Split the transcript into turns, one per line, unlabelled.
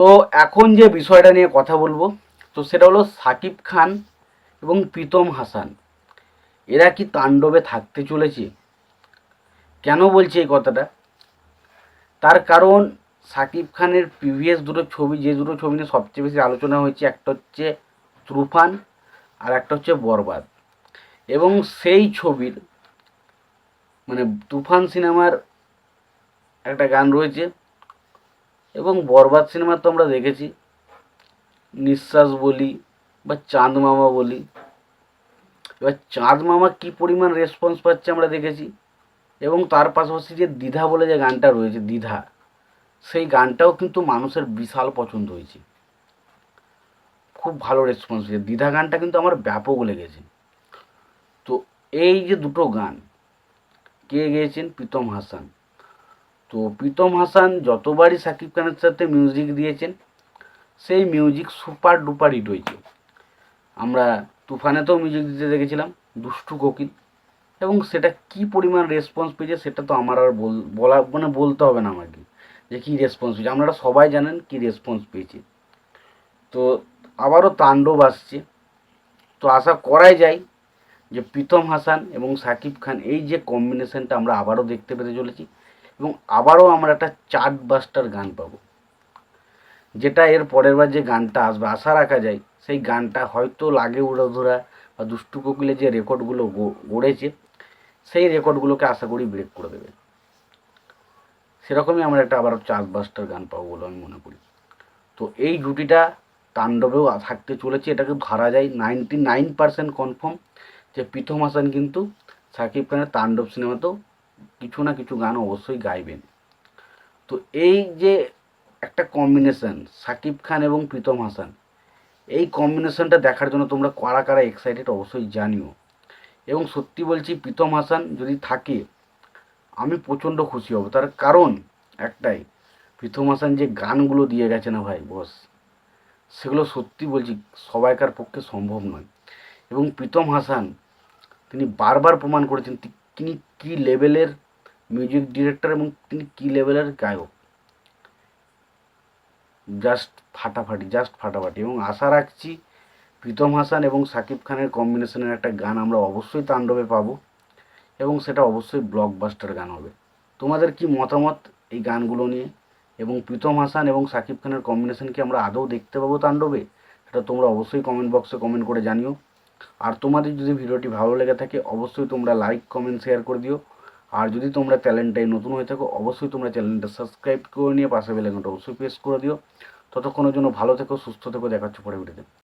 তো এখন যে বিষয়টা নিয়ে কথা বলব, তো সেটা হলো সাকিব খান এবং প্রীতম হাসান। এরা কি তাণ্ডবে থাকতে চলেছে? কেন বলছি এই কথাটা? তার কারণ সাকিব খানের প্রিভিয়াস দুটো ছবি, যে দুটো ছবি নিয়ে সবচেয়ে বেশি আলোচনা হয়েছে, একটা হচ্ছে তুফান আর একটা হচ্ছে বরবাদ। এবং সেই ছবির মানে তুফান সিনেমার একটা গান রয়েছে এবং বরবাদ সিনেমা তো আমরা দেখেছি। নিঃশ্বাস বলি বা চাঁদ মামা বলি। এবার চাঁদ মামা কী পরিমাণ রেসপন্স পাচ্ছে আমরা দেখেছি এবং তার পাশাপাশি যে দ্বিধা বলে যে গানটা রয়েছে দ্বিধা সেই গানটাও কিন্তু মানুষের বিশাল পছন্দ হয়েছে। খুব ভালো রেসপন্স হয়েছে। দ্বিধা গানটা কিন্তু আমার ব্যাপক লেগেছে। তো এই যে দুটো গান, কে গেয়েছেন? প্রীতম হাসান। তো প্রীতম হাসান যতবারই সাকিব খানের সাথে মিউজিক দিয়েছেন, সেই মিউজিক সুপার ডুপার হিট হয়েছে। আমরা তুফানেতেও মিউজিক দিতে দেখেছিলাম, দুষ্টু কোকিল। এবং সেটা কি পরিমাণ রেসপন্স পেয়েছে সেটা তো আমার আর বল মানে বলতে হবে না আমাকে, যে কী রেসপন্স পেয়েছে। আপনারা সবাই জানেন কী রেসপন্স পেয়েছে। তো আবারও তাণ্ডব আসছে। তো আশা করাই যায় যে প্রীতম হাসান এবং সাকিব খান এই যে কম্বিনেশনটা আমরা আবারও দেখতে পেতে চলেছি। এবং আবারও আমরা একটা চার্ট বাস্টার গান পাবো। যেটা এর পরের বার যে গানটা আসবে, আশা রাখা যায়, সেই গানটা হয়তো লাগে উড়োধরা বা দুষ্টু কোকিলে যে রেকর্ডগুলো গড়েছে, সেই রেকর্ডগুলোকে আশা করি ব্রেক করে দেবে। সেরকমই আমরা একটা আবার চার্টবাস্টার গান পাবো বলে আমি মনে করি। তো এই জুটিটা তাণ্ডবেও থাকতে চলেছে, এটাকে ধরা যায় নাইনটি নাইন পার্সেন্ট কনফার্ম যে প্রীতম হাসান কিন্তু সাকিব খানের তাণ্ডব সিনেমাতেও কিছু না কিছু গান অবশ্যই গাইবেন। তো এই যে একটা কম্বিনেশন সাকিব খান এবং প্রীতম হাসান, এই কম্বিনেশনটা দেখার জন্য তোমরা কারা কারা এক্সাইটেড অবশ্যই জানিও। এবং সত্যি বলছি, প্রীতম হাসান যদি থাকে, আমি প্রচণ্ড খুশি হব। তার কারণ একটাই, প্রীতম হাসান যে গানগুলো দিয়ে গেছে না ভাই, বস, সেগুলো সত্যি বলছি, সবাইকার পক্ষে সম্ভব নয়। এবং প্রীতম হাসান, তিনি বারবার প্রমাণ করেছেন তিনি কী লেভেলের মিউজিক ডিরেক্টর এবং তিনি কী লেভেলের গায়ক? জাস্ট ফাটাফাটি জাস্ট ফাটাফাটি। এবং আশা রাখছি প্রীতম হাসান এবং সাকিব খানের কম্বিনেশনের একটা গান আমরা অবশ্যই তাণ্ডবে পাবো এবং সেটা অবশ্যই ব্লকবাস্টার গান হবে। তোমাদের কি মতামত এই গানগুলো নিয়ে? এবং প্রীতম হাসান এবং সাকিব খানের কম্বিনেশন কি আমরা আদৌ দেখতে পাবো তাণ্ডবে? সেটা তোমরা অবশ্যই কমেন্ট বক্সে কমেন্ট করে জানিও। আর তোমাদের যদি ভিডিওটি ভালো লেগে থাকে, অবশ্যই তোমরা লাইক কমেন্ট শেয়ার করে দিও। আর যদি তোমরা চ্যানেলটাই নতুন হয়ে থাকো, অবশ্যই তোমরা চ্যানেলটা সাবস্ক্রাইব করে নিয়ে পাশে বেলাইকনটা অবশ্যই প্রেস করে দিও। ততক্ষণের জন্য ভালো থেকো, সুস্থ থেকো, দেখাচ্ছ পরে ভিডিওতে